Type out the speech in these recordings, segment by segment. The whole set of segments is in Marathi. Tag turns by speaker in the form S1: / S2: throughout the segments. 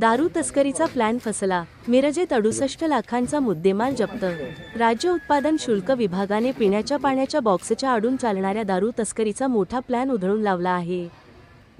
S1: दारू तस्करीचा प्लॅन फसला. मिरजेत अडुसष्ट लाखांचा मुद्देमाल जप्त. राज्य उत्पादन शुल्क विभागाने पिण्याच्या पाण्याच्या बॉक्सच्या आडून चालणाऱ्या दारू तस्करीचा मोठा प्लॅन उधळून लावला आहे.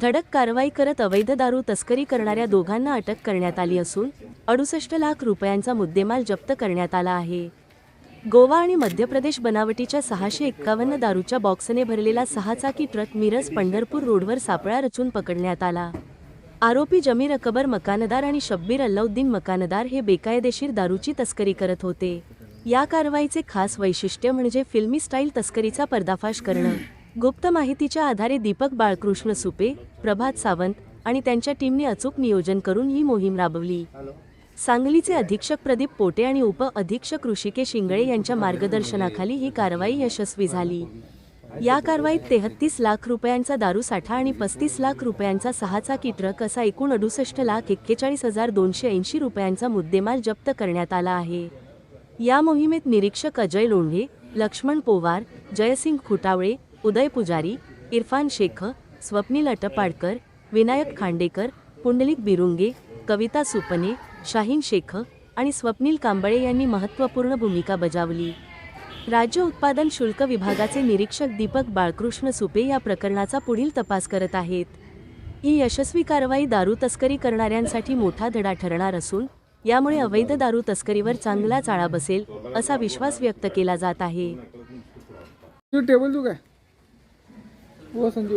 S1: धडक कारवाई करत अवैध दारू तस्करी करणाऱ्या दोघांना अटक करण्यात आली असून अडुसष्ट लाख रुपयांचा मुद्देमाल जप्त करण्यात आला आहे. गोवा आणि मध्य प्रदेश बनावटीच्या सहाशे एक्कावन्न दारूच्या बॉक्सने भरलेला सहा चाकी ट्रक मिरज पंढरपूर रोडवर सापळा रचून पकडण्यात आला. आरोपी जमीर अकबर मकानदार आणि शब्बीर अल्लाउद्दीन मकानदार हे बेकायदेशीर दारूची तस्करी करत होते. या कारवाईचे खास वैशिष्ट्य म्हणजे फिल्मी स्टाईल तस्करीचा पर्दाफाश करणं. गुप्त माहितीच्या आधारे दीपक बाळकृष्ण सुपे प्रभात सावंत आणि त्यांच्या टीमने अचूक नियोजन करून ही मोहीम राबवली. सांगलीचे अधीक्षक प्रदीप पोटे आणि उप अधीक्षक ऋषिकेश शिंगळे यांच्या मार्गदर्शनाखाली ही कारवाई यशस्वी झाली. या कारवाईत तेहत्तीस लाख रुपयांचा दारू साठा आणि पस्तीस लाख रुपयांचा सहाचा चाकी असा एकूण अडुसष्ट लाख एक्केचाळीस हजार दोनशे ऐंशी रुपयांचा मुद्देमाल जप्त करण्यात आला आहे. या मोहिमेत निरीक्षक अजय लोंढे लक्ष्मण पोवार जयसिंग खुटावळे उदय पुजारी इरफान शेख स्वप्नील अटपाडकर विनायक खांडेकर पुंडलिक बिरुंगे कविता सुपने शाहीन शेख आणि स्वप्नील कांबळे यांनी महत्त्वपूर्ण भूमिका बजावली. राज्य उत्पादन शुल्क विभागाचे निरीक्षक दीपक बाळकृष्ण सुपे या प्रकरणाचा पुढील तपास करत आहेत. ही यशस्वी कारवाई दारू तस्करी करणाऱ्यांसाठी मोठा धडा ठरणार असून यामुळे अवैध दारू तस्करीवर चांगला चाळा बसेल असा विश्वास व्यक्त केला जात आहे.
S2: टेबल तू काय? हो संजू.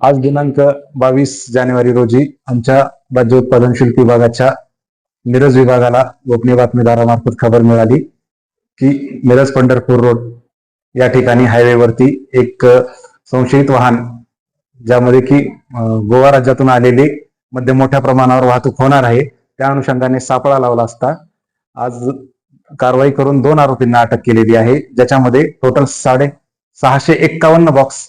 S3: आज दिनांक बावीस जानेवारी रोजी आमच्या राज्य उत्पादन शुल्क विभागाच्या मिरज विभागाला गोपनीय बातमीदारामार्फत खबर मिळाली की मिरज पंढरपूर रोड या ठिकाणी हायवेवरती एक संशयित वाहन ज्यामध्ये की गोवा राज्यातून आलेले मध्ये मोठ्या प्रमाणावर वाहतूक होणार आहे त्या अनुषंगाने सापळा लावला असता. आज कारवाई करून दोन आरोपींना अटक केलेली आहे. ज्याच्यामध्ये टोटल साडे सहाशे एक्कावन्न बॉक्स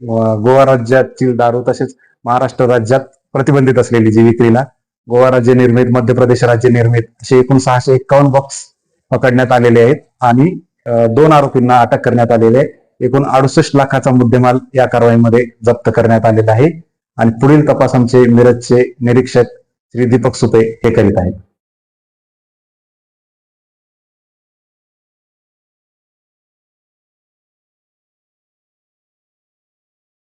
S3: गोवा राज्यातील दारू तसेच महाराष्ट्र राज्यात प्रतिबंधित असलेली जी विक्रीला गोवा राज्य निर्मित मध्य प्रदेश राज्य निर्मित असे एकूण सहाशे एक्कावन्न बॉक्स पकडण्यात आलेले आहेत. आणि दोन आरोपींना अटक करण्यात आलेले आहे. एकूण अडुसष्ट लाखाचा मुद्देमाल या कारवाईमध्ये जप्त करण्यात आलेला आहे. आणि पुढील तपास आमचे मिरजचे निरीक्षक श्री दीपक सुपे हे करीत आहेत.